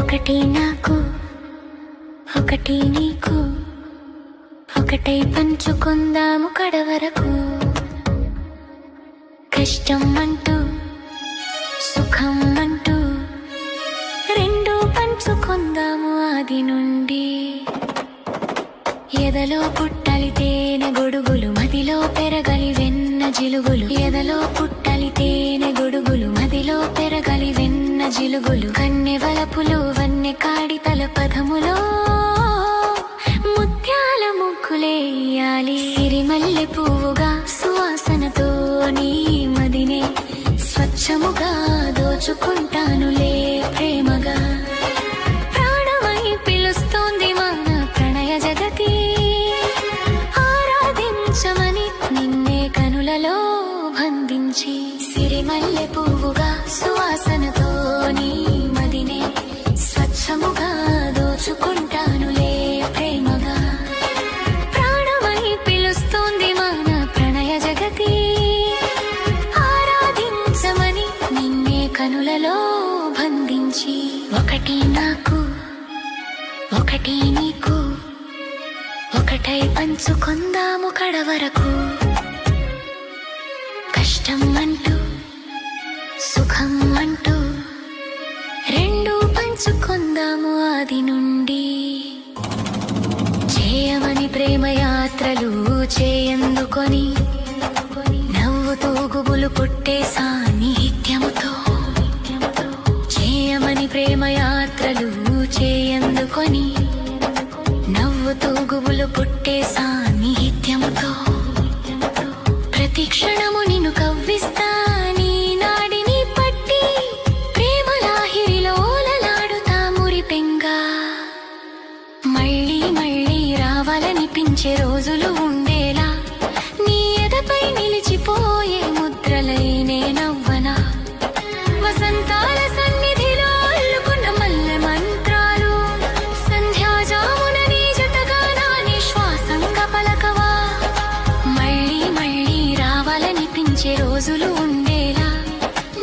ఒకటి నాకు ఒకటి నీకు ఒకటై పంచుకుందాము కడవరకు. కష్టం అంటూ పొందాము ఆది నుండి. ఎదలో పుట్టలి తేనె గొడుగులు మదిలో పెరగలి వెన్న జిలుగులు. ఎదలో పుట్టలి తేనె గొడుగులు మదిలో పెరగలి వెన్న జిలుగులు. కన్నె వలపులు వన్నె కాడితల పదములో ముత్యాల ముక్కులేయాలి సిరిమల్లె పువ్వుగా సువాసనతో నీ మదినే. స్వచ్ఛముగా దోచుకుంటానులే ప్రేమగా. బంధించి సిరిమల్లె పువ్వుగా సువాసనతో నీ మదినే స్వచ్ఛముగా దోచుకుంటానులే ప్రేమగా. ప్రాణమై పిలుస్తోంది మన ప్రణయ జగతి. ఆరాధించమని నిన్నే కనులలో బంధించి ఒకటి నాకు ఒకటి నీకు. ఒకటై పంచుకుందాము కడవరకు. కష్టం అంటూ సుఖం అంటూ రెండు పంచుకుందాము ఆది నుండి. చేయమని ప్రేమ యాత్రలు చేయందుకొని నవ్వుతూ గుబులు పుట్టే సాన్నిహిత్యముతో. చేయమని ప్రేమ యాత్రలు చేయందుకొని నవ్వుతూ గుబులు పుట్టే సాన్నిహిత్యముతో. ప్రతి క్షణము నిన్ను కవ్విస్తా. నీ నాడిని పట్టి ప్రేమలాహిరిలో ఓలలాడుతా మురిపెంగా మళ్ళీ మళ్ళీ రావాలనిపించే రోజులు ఉండేలా. నీ ఎదపై నిలిచిపోయే ముద్రలైనే నవ్వనా. వసంతా మంచి రోజులు ఉండేలా.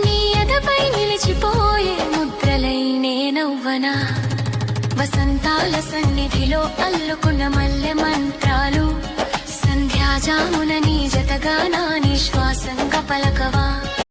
నీ ఎదపై నిలిచిపోయే ముద్రలైనే నవ్వనా? వసంతాల సన్నిధిలో అల్లుకున్న మల్లె మంత్రాలు. సంధ్యాజామున నీ జతగా నా నిశ్వాసంగా పలకవా?